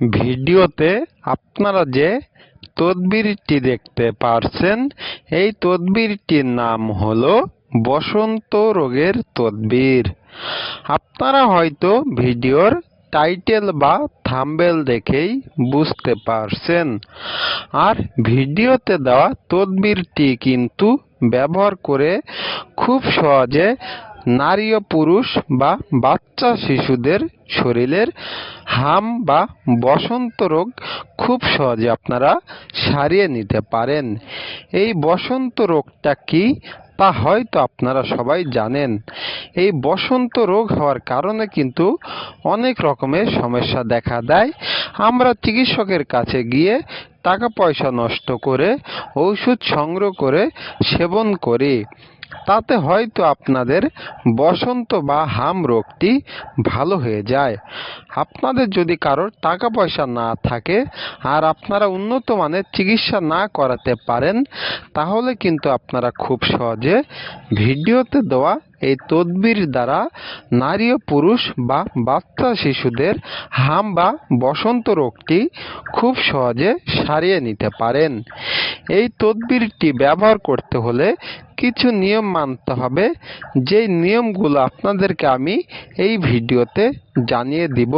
ভিডিওতে আপনারা যে তদবিরটি দেখতে পারছেন, এই তদবিরটির নাম হলো বসন্ত রোগের তদবির। আপনারা হয়তো ভিডিওর টাইটেল বা থাম্বেল দেখেই বুঝতে পারছেন। আর ভিডিওতে দেওয়া তদবিরটি কিন্তু ব্যবহার করে খুব সহজে নারী ও পুরুষ বা বাচ্চা শিশুদের শরীরের হাম বা বসন্ত রোগ খুব সহজে আপনারা সারিয়ে নিতে পারেন। এই বসন্ত রোগটা কি তা হয়তো আপনারা সবাই জানেন। এই বসন্ত রোগ হওয়ার কারণে কিন্তু অনেক রকমের সমস্যা দেখা দেয়। আমরা চিকিৎসকের কাছে গিয়ে টাকা পয়সা নষ্ট করে ঔষধ সংগ্রহ করে সেবন করি। তাতে হয়তো আপনাদের বসন্ত বা হাম রোগটি ভালো হয়ে যায়। আপনাদের যদি কারোর টাকা পয়সা না থাকে আর আপনারা উন্নত মানের চিকিৎসা না করাতে পারেন, তাহলে কিন্তু আপনারা খুব সহজে ভিডিওতে দেওয়া এই তদবির দ্বারা নারী ও পুরুষ বা বাচ্চা শিশুদের হাম বা বসন্ত রোগটি খুব সহজে সারিয়ে নিতে পারেন। এই তদবিরটি ব্যবহার করতে হলে কিছু নিয়ম মানতে হবে, যেই নিয়মগুলো আপনাদেরকে আমি এই ভিডিওতে জানিয়ে দিব।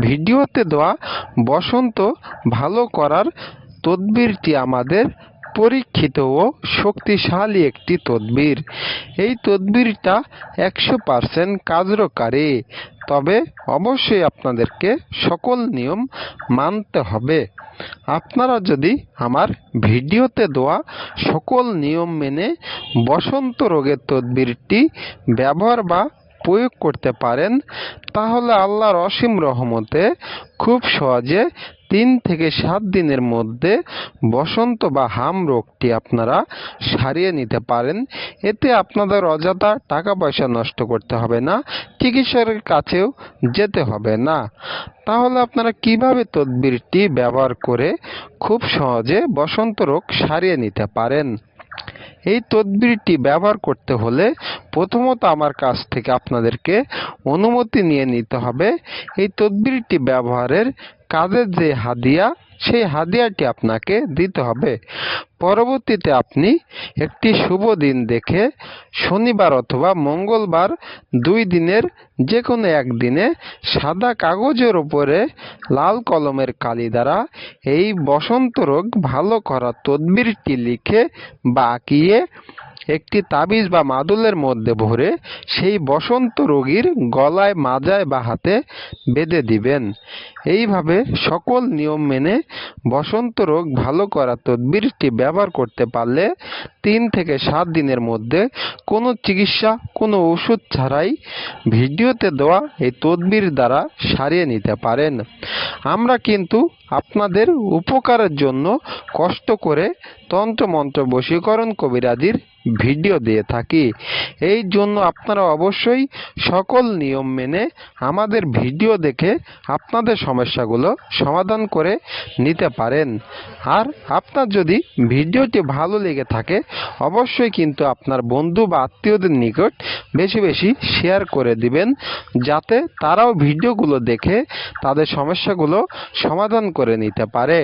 ভিডিওতে দেওয়া বসন্ত ভালো করার তদবিরটি আমাদের পরীক্ষিত ও শক্তিশালী একটি তদবির। এই তদবিরটা একশো পার্সেন্ট কার্যকারী। তবে অবশ্যই আপনাদেরকে সকল নিয়ম মানতে হবে। আপনারা যদি আমার ভিডিওতে দেওয়া সকল নিয়ম মেনে বসন্ত রোগের তদবিরটি ব্যবহার বা প্রয়োগ করতে পারেন, তাহলে আল্লাহর অসীম রহমতে খুব সহজে তিন থেকে সাত দিনের মধ্যে বসন্ত বা হাম রোগটি আপনারা সারিয়ে নিতে পারেন। এতে আপনাদের অযথা টাকা পয়সা নষ্ট করতে হবে না, চিকিৎসকের কাছেও যেতে হবে না। তাহলে আপনারা কীভাবে তদবিরটি ব্যবহার করে খুব সহজে বসন্ত রোগ সারিয়ে নিতে পারেন? এই তদবিরটি ব্যবহার করতে হলে প্রথমত আমার কাছ থেকে আপনাদেরকে অনুমতি নিয়ে নিতে হবে। এই তদবিরটি ব্যবহারের কাজের যে হাদিয়া, সেই হাদিয়াটি আপনাকে দিতে হবে। পরবর্তীতে আপনি একটি শুভ দিন দেখে শনিবার অথবা মঙ্গলবার দুই দিনের যে কোনো একদিনে সাদা কাগজের উপরে লাল কলমের কালি দ্বারা এই বসন্ত রোগ ভালো করার তদবিরটি লিখে বা আঁকিয়ে একটি তাবিজ বা মাদুলের মধ্যে ভরে সেই বসন্ত রোগীর গলায় মাজায় বা হাতে বেঁধে দিবেন। এইভাবে সকল নিয়ম মেনে বসন্ত রোগ ভালো করা তদবিরটি ব্যবহার করতে পারলে তিন থেকে সাত দিনের মধ্যে কোনো চিকিৎসা, কোনো ওষুধ ছাড়াই ভিডিওতে দেওয়া এই তদবির দ্বারা সারিয়ে নিতে পারেন। আমরা কিন্তু আপনাদের উপকারের জন্য কষ্ট করে তন্ত্রমন্ত্র বশীকরণ কবিরাজির ভিডিও দিয়ে থাকি। এই জন্য আপনারা অবশ্যই সকল নিয়ম মেনে আমাদের ভিডিও দেখে আপনাদের সমস্যাগুলো সমাধান করে নিতে পারেন। আর আপনার যদি ভিডিওটি ভালো লেগে থাকে, অবশ্যই কিন্তু আপনার বন্ধু বা আত্মীয়দের নিকট বেশি বেশি শেয়ার করে দিবেন, যাতে তারাও ভিডিওগুলো দেখে তাদের সমস্যাগুলো সমাধান করে নিতে পারে।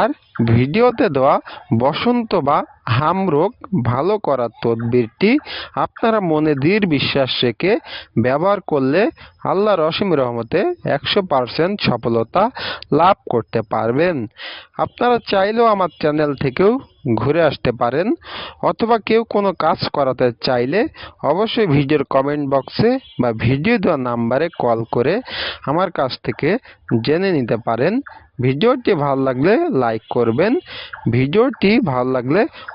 আর ভিডিওতে দেওয়া বসন্ত বা হাম রোগ ভালো করার তদবিরটি আপনারা মনে দৃঢ় বিশ্বাস রেখে ব্যবহার করলে আল্লাহর অসীম রহমতে একশো পারসেন্ট সফলতা লাভ করতে পারবেন। আপনারা চাইলেও আমার চ্যানেল থেকেও ঘুরে আসতে পারেন অথবা কেউ কোনো কাজ করাতে চাইলে অবশ্যই ভিডিওর কমেন্ট বক্সে বা ভিডিও দেওয়া নাম্বারে কল করে আমার কাছ থেকে জেনে নিতে পারেন। ভিডিওটি ভালো লাগলে লাইক করবেন। ভিডিওটি ভালো লাগলে